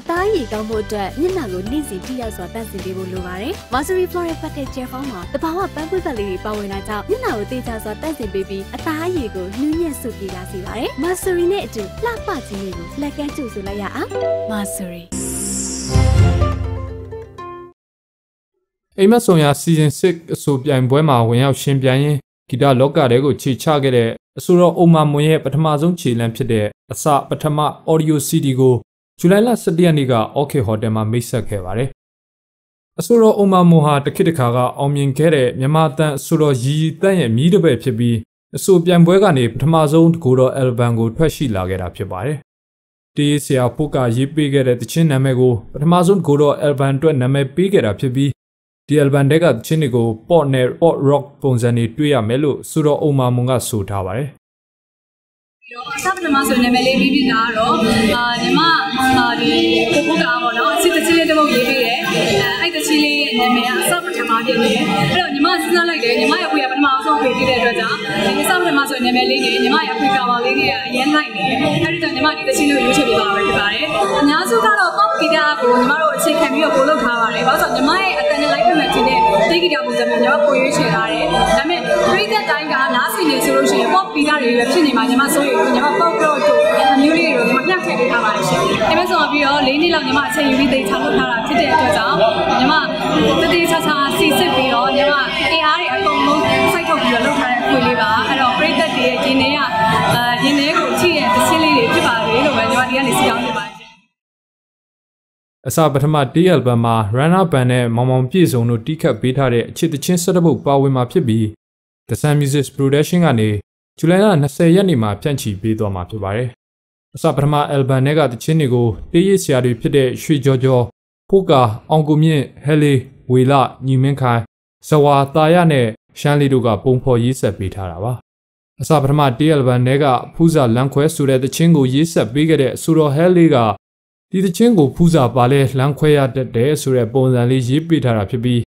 အသားရည်ကောင်းဖို့အတွက်မျက်နှာကိုနေ့စဉ်ထိရောက်စွာတန့်စင်ပေးဖို့လိုပါတယ်။ Mastery Floral Packet Gel Foam မှာတဘာဝပန်းပွင့်ပတ်လေးတွေပါဝင်လာကြောင်းမျက်နှာကိုတေချာစွာတန့်စင်ပေးပြီးအသားရည်ကိုနှူးညံ့ဆုပ်ပြေလာစေပါတယ်။ Mastery နဲ့အတူလှပခြင်းတွေကိုလက်ကမ်းကြိုဆိုလိုက်ရအောင် Mastery အိမ်မက်ဆောင်ရာစီဇန်6အဆိုပြိုင်ပွဲမှာဝင်ရောက်ရှင်ပြိုင်ရင်းဂီတလောကတဲကိုခြေချခဲ့တဲ့အဆိုတော်အုံမာမွန်ရဲ့ပထမဆုံးခြေလမ်းဖြစ်တဲ့အစပထမ audio CD ကို ဇူလိုင်လ17ရက်နေ့က OK Hotel မှာမိတ်ဆက်ခဲ့ပါတယ်။အဆိုတော်အုံမာမွန်ဟာတခိတခါကအောင်မြင်ခဲ့တဲ့မြန်မာတန်အဆိုတော်ရီရီတန့်ရဲ့မြည်တပည့်ဖြစ်ပြီးအဆိုပြိုင်ပွဲကနေပထမဆုံးတကူတော် album ကိုထွက်ရှိလာခဲ့တာဖြစ်ပါတယ်။တေးဆရာဖုတ်ကရေးပေးခဲ့တဲ့တခြင်းနာမည်ကိုပထမဆုံးတကူတော် album အတွက်နာမည်ပေးခဲ့တာဖြစ်ပြီးဒီ album တက်ကချင်းတွေကို pop နဲ့ pop rock ပုံစံတွေတွေ့ရမယ်လို့ဆိုတော့အုံမာမွန်ကဆိုထားပါတယ် အစပထမဆိုနာမည်လေးပြီးပြီးလာတော့အာညီမအာဒီကိုကိုကပေါ့နော်အချစ်တချစ်လေးတစ်ပုတ်ရေးပေးတယ်အဲအဲ့တချစ်လေးနာမည်ကအစပထမဖြစ်နေတယ်အဲ့တော့ညီမစဉ်းစားလိုက်တယ်ညီမရဲ့အဖေကပထမဆုံးဖေးပြီးတဲ့အတွက်ကြောင့်ဒီအစပထမဆိုနာမည်လေးနဲ့ညီမရဲ့အဖေကပါလေးနဲ့အရင်လိုက်နေတယ်အဲ့ဒီတော့ညီမဒီတချစ်လေးကိုရွေးချယ်ပေးသွားတာပဲဖြစ်ပါတယ်အများစုကတော့ pop ဂီတကိုညီမတို့အခြေခံပြီးတော့ပို့လုပ်ထားပါတယ်ဘာလို့ဆိုတော့ညီမရဲ့အတန်နဲ့ live မှတ်ခြင်းနဲ့တေးဂီတပုံစံမျိုးညီမပိုရွေးချယ်ထားတယ် တတွေပဲဖြစ်နေမှာညီမဆိုရင်ညီမ pop တော့တို့အမျိုးလေးတွေကိုညီမမျှခဲ့ပေးထားပါတယ်ရှင်။ဒါပေမဲ့ဆိုပြီးတော့၄နှစ်လောက်ညီမအချိန်ယူပြီးသိချလုပ်ထားတာဖြစ်တဲ့အတွက်ကြောင့်ညီမတတိချာချာစီစစ်ပြီးတော့ညီမအင်အားတွေအကုန်လုံးစိုက်ထုတ်ပြီးတော့လုပ်ထားတဲ့အခွင့်လေးပါ။အဲ့တော့ပရိသတ်တွေရဲ့ဒီနေ့ကအာဒီနေ့ကိုချစ်ရဲ့တစ်ချင်းလေးတွေဖြစ်ပါလေလို့ပဲညီမဒီကနေစီအောင်ပြပါတယ်အစပထမ D album မှာ Runner Band နဲ့မောင်မောင်ပြည့်စုံတို့တီးခတ်ပေးထားတဲ့အချစ်တချင်းဆက်တပုတ်ပါဝင်မှာဖြစ်ပြီး The Sun Music Production ကနေ ဇူလိုင်လ20ရက်နေ့မှာဖြန့်ချီပေးသွားမှာဖြစ်ပါတယ်။အစပထမ album နဲ့ကတချင်းတွေကိုတေးရဆရာတွေဖြစ်တဲ့ရွှေကျော်ကျော်ဖိုကာအောင်ကိုမြင့်ဟဲလီဝေလညီမင်းခိုင်ဇဝါတာရနဲ့ရှမ်းလီတို့ကပုံဖော်ရေးဆက်ပေးထားတာပါ။အစပထမ D album နဲ့ကဖူးစာလန်ခွဲဆိုတဲ့တချင်းကိုရေးဆက်ပေးခဲ့တဲ့ဆူတော်ဟဲလီကဒီတချင်းကိုဖူးစာပါလဲလမ်းခွဲရတတ်တယ်ဆိုတဲ့ပုံစံလေးရေးပေးထားတာဖြစ်ပြီး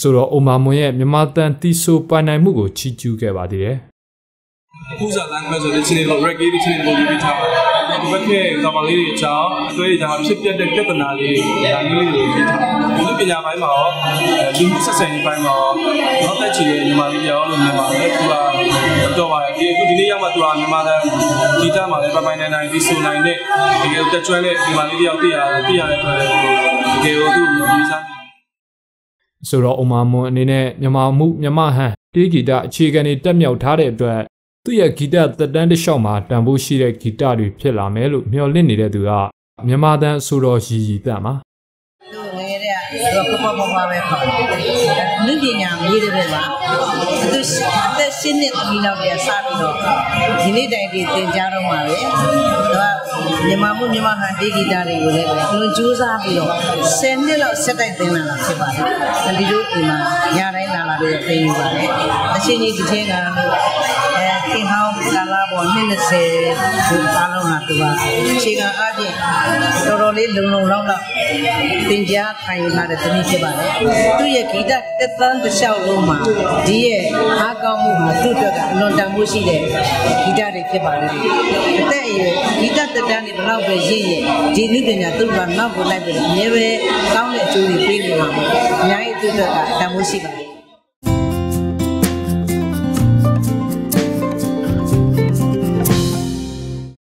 ဆိုတော့အိုမာမွန်ရဲ့မြန်မာတန်တီဆိုပိုင်နိုင်မှုကိုချီးကျူးခဲ့ပါသေးတယ်။ ဖူးစာလမ်းခွဲဆိုတဲ့ချင်းလေးကို reggae တချင်းလေးကိုရေးပေးထားပါတယ်။ဒီဘက်ကကောင်မလေးတွေအကြောင်းအတွေ့အကြုံဖြစ်ပျက်တဲ့ပြဿနာလေးတွေဒါလေးလေးတွေရေးထားတယ်။ဒီပညာပိုင်းမှာရောလူမှုဆက်ဆံရေးပိုင်းမှာရောနောက်သက်ချီရဲ့ညီမလေးပြောလို့မြင်ပါတယ်။သူကတော့ပါတယ်ဒီအခုဒီနေ့ရောက်မှသူကမြန်မာတန်ဂီတမှာလည်းပပိုင်နိုင်နိုင်ဒီဆိုနိုင်တဲ့တကယ်တက်ကျွမ်းတဲ့ညီမလေးတယောက်သိရတယ်သိရတဲ့အတွက်တကယ်ကိုသူဒီစားဆိုတော့အမမွန်အနေနဲ့မြန်မာမှုမြန်မာဟန်တေးဂီတအခြေခံတွေတက်မြောက်ထားတဲ့အတွက် သူ့ရဲ့ဂီတသက်တမ်းတစ်လျှောက်မှာတန်ဖိုးရှိတဲ့ဂီတတွေဖြစ်လာမယ်လို့မျှော်လင့်နေတဲ့သူကမြန်မာတန်အဆိုတော်ရည်ရည်တတ်မှာတော့ပပပပပဲပေါ့။လူပညာမေးတဲ့ဘက်မှာသူအသက်ရှင်းနှစ်သမီးလောက်တည်းစပြီးတော့ဒီနေ့တိုင်ဒီသင်ကြားတော့မှာပဲ။သူကမြန်မာမှုမြန်မာဟန်တေးဂီတတွေကိုလည်းလွန်ကြိုးစားပြီးတော့10နှစ်လောက်ဆက်တိုက်သင်လာတာဖြစ်ပါတယ်။ဒီလိုဒီမှာညတိုင်းလာလာပြီးသင်ယူပါတယ်။အချင်းကြီးဒီချင်းကအဲ ခင်ဟောင်းကာလာပေါ်20ဒီအားလုံးဟာသူကအခြေခံအပြင်တော်တော်လေးလုံလုံလောက်လောက်သင်ကြားခိုင်လာတဲ့သမီးဖြစ်ပါတယ်။သူ့ရဲ့ဂီတတက်သန်းတစ်လျှောက်လုံးမှာဒီရဲ့အားကောင်းမှုဟာသူ့အတွက်ကအလွန်တန်ဖိုးရှိတဲ့ဂီတတွေဖြစ်ပါတယ်။အသက်အရွယ်ဂီတတက်တန်းတွေဘလောက်ပဲရင့်ရဒီနည်းပညာသူ့ကနောက်ကိုလိုက်ပြီးအမြဲပဲကောင်းတဲ့အကျိုးတွေပေးနေမှာ။အများကြီးသူ့အတွက်ကတန်ဖိုးရှိပါတယ်